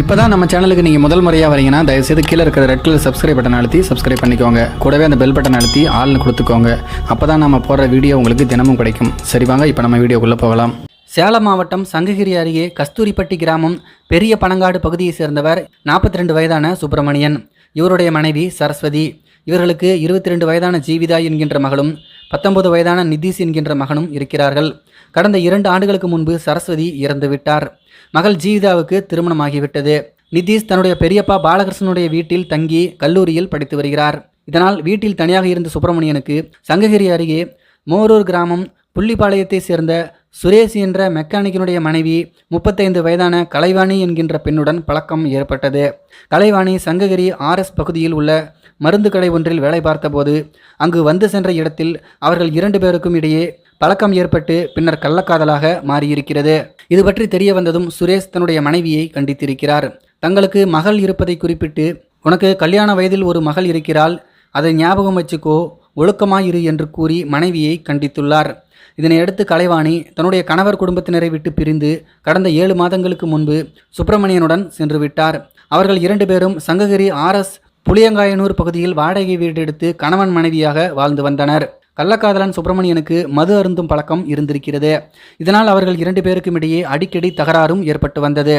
இப்போ தான் நம்ம சேனலுக்கு நீங்கள் முதல் முறையாக வரீங்கன்னா தயவுசெய்து கீழே இருக்கிற ரெட் கலர் சப்ஸ்கிரைப் பட்டன் அழுத்தி சப்ஸ்கிரைப் பண்ணிக்கோங்க. கூடவே அந்த பெல் பட்டன் அழுத்தி ஆள்னு கொடுத்துக்கோங்க. அப்போ தான் நம்ம போடுற வீடியோ உங்களுக்கு தினமும் கிடைக்கும். சரி வாங்க இப்போ நம்ம வீடியோக்குள்ளே போகலாம். சேலம் மாவட்டம் சங்ககிரி அருகே கஸ்தூரிப்பட்டி கிராமம் பெரிய பனங்காடு பகுதியை சேர்ந்தவர் நாற்பத்தி ரெண்டு வயதான சுப்பிரமணியன். இவருடைய மனைவி சரஸ்வதி. இவர்களுக்கு இருபத்தி ரெண்டு வயதான ஜீவிதா என்கின்ற மகளும் பத்தொன்பது வயதான நிதிஷ் என்கின்ற மகனும் இருக்கிறார்கள். கடந்த இரண்டு ஆண்டுகளுக்கு முன்பு சரஸ்வதி இறந்துவிட்டார் மகள் ஜீவிதாவுக்கு திருமணமாகிவிட்டது. நிதிஷ் தன்னுடைய பெரியப்பா பாலகிருஷ்ணனுடைய வீட்டில் தங்கி கல்லூரியில் படித்து வருகிறார். இதனால் வீட்டில் தனியாக இருந்த சுப்பிரமணியனுக்கு சங்ககிரி அருகே மோரூர் கிராமம் புள்ளிப்பாளையத்தை சேர்ந்த சுரேஷ் என்ற மெக்கானிக்கினுடைய மனைவி முப்பத்தைந்து வயதான கலைவாணி என்கின்ற பெண்ணுடன் பழக்கம் ஏற்பட்டது. கலைவாணி சங்ககிரி ஆர்எஸ் பகுதியில் உள்ள மருந்து கடை ஒன்றில் வேலை பார்த்தபோது அங்கு வந்து சென்ற இடத்தில் அவர்கள் இரண்டு பேருக்கும் இடையே பழக்கம் ஏற்பட்டு பின்னர் கள்ளக்காதலாக மாறியிருக்கிறது. இது பற்றி தெரிய வந்ததும் சுரேஷ் தன்னுடைய மனைவியை கண்டித்திருக்கிறார். தங்களுக்கு மகள் இருப்பதை குறிப்பிட்டு உனக்கு கல்யாண வயதில் ஒரு மகள் இருக்கிறாள் அதை ஞாபகம் வச்சுக்கோ ஒழுக்கமாயிரு என்று கூறி மனைவியை கண்டித்துள்ளார். இதனையடுத்து கலைவாணி தன்னுடைய கணவர் குடும்பத்தினரை விட்டு பிரிந்து கடந்த ஏழு மாதங்களுக்கு முன்பு சுப்பிரமணியனுடன் சென்று விட்டார். அவர்கள் இரண்டு பேரும் சங்ககிரி ஆர்எஸ் புளியங்காயனூர் பகுதியில் வாடகை வீடு எடுத்து கணவன் மனைவியாக வாழ்ந்து வந்தனர். கள்ளக்காதலன் சுப்பிரமணியனுக்கு மது அருந்தும் பழக்கம் இருந்திருக்கிறது. இதனால் அவர்கள் இரண்டு பேருக்கும் இடையே அடிக்கடி தகராறும் ஏற்பட்டு வந்தது.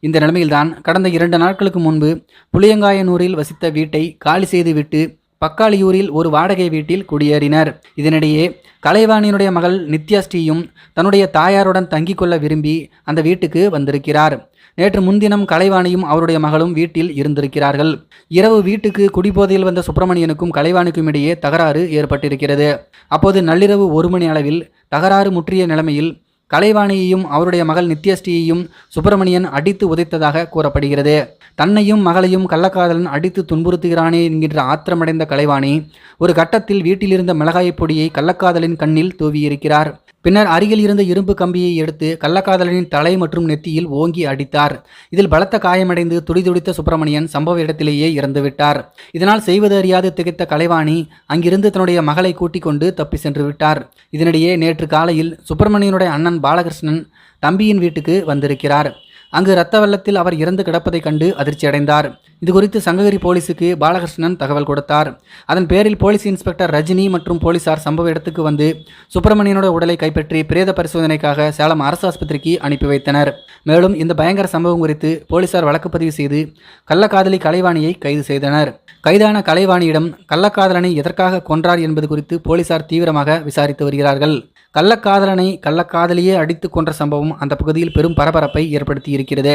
இந்த நிலைமையில்தான் கடந்த இரண்டு நாட்களுக்கு முன்பு புளியங்காயனூரில் வசித்த வீட்டை காலி செய்துவிட்டு பக்காளியூரில் ஒரு வாடகை வீட்டில் குடியேறினர். இதனிடையே கலைவாணியினுடைய மகள் நித்யாஸ்ரீயும் தன்னுடைய தாயாருடன் தங்கிக் கொள்ள விரும்பி அந்த வீட்டுக்கு வந்திருக்கிறார். நேற்று முன்தினம் கலைவாணியும் அவருடைய மகளும் வீட்டில் இருந்திருக்கிறார்கள். இரவு வீட்டுக்கு குடிபோதையில் வந்த சுப்பிரமணியனுக்கும் கலைவாணிக்கும் இடையே தகராறு ஏற்பட்டிருக்கிறது. அப்போது நள்ளிரவு ஒரு மணி அளவில் தகராறு முற்றிய நிலைமையில் கலைவாணியையும் அவருடைய மகள் நித்யஸ்ரீயையும் சுப்பிரமணியன் அடித்து உதைத்ததாக கூறப்படுகிறது. தன்னையும் மகளையும் கள்ளக்காதலன் அடித்து துன்புறுத்துகிறானே என்கின்ற ஆத்திரமடைந்த கலைவாணி ஒரு கட்டத்தில் வீட்டிலிருந்த மிளகாய் பொடியை கள்ளக்காதலின் கண்ணில் தூவியிருக்கிறார். பின்னர் அருகில் இருந்த இரும்பு கம்பியை எடுத்து கள்ளக்காதலனின் தலை மற்றும் நெத்தியில் ஓங்கி அடித்தார். இதில் பலத்த காயமடைந்து துடிதுடித்த சுப்பிரமணியன் சம்பவ இடத்திலேயே இறந்துவிட்டார். இதனால் செய்வது அறியாது திகைத்த கலைவாணி அங்கிருந்து தன்னுடைய மகளை கூட்டிக் கொண்டு தப்பி சென்று விட்டார். இதனிடையே நேற்று காலையில் சுப்பிரமணியனுடைய அண்ணன் பாலகிருஷ்ணன் தம்பியின் வீட்டுக்கு வந்திருக்கிறார். அங்கு இரத்த வெள்ளத்தில் அவர் இறந்து கிடப்பதைக் கண்டு அதிர்ச்சியடைந்தார். இது குறித்து சங்ககிரி போலீஸுக்கு பாலகிருஷ்ணன் தகவல் கொடுத்தார். அதன் பேரில் போலீஸ் இன்ஸ்பெக்டர் ரஜினி மற்றும் போலீசார் சம்பவ இடத்துக்கு வந்து சுப்பிரமணியனோட உடலை கைப்பற்றி பிரேத பரிசோதனைக்காக சேலம் அரசு ஆஸ்பத்திரிக்கு அனுப்பி வைத்தனர். மேலும் இந்த பயங்கர சம்பவம் குறித்து போலீசார் வழக்கு பதிவு செய்து கள்ளக்காதலி கலைவாணியை கைது செய்தனர். கைதான கலைவாணியிடம் கள்ளக்காதலனை எதற்காக கொன்றார் என்பது குறித்து போலீசார் தீவிரமாக விசாரித்து வருகிறார்கள். கள்ளக்காதலனை கள்ளக்காதலியே அடித்து கொன்ற சம்பவம் அந்த பகுதியில் பெரும் பரபரப்பை ஏற்படுத்தி இருக்கிறது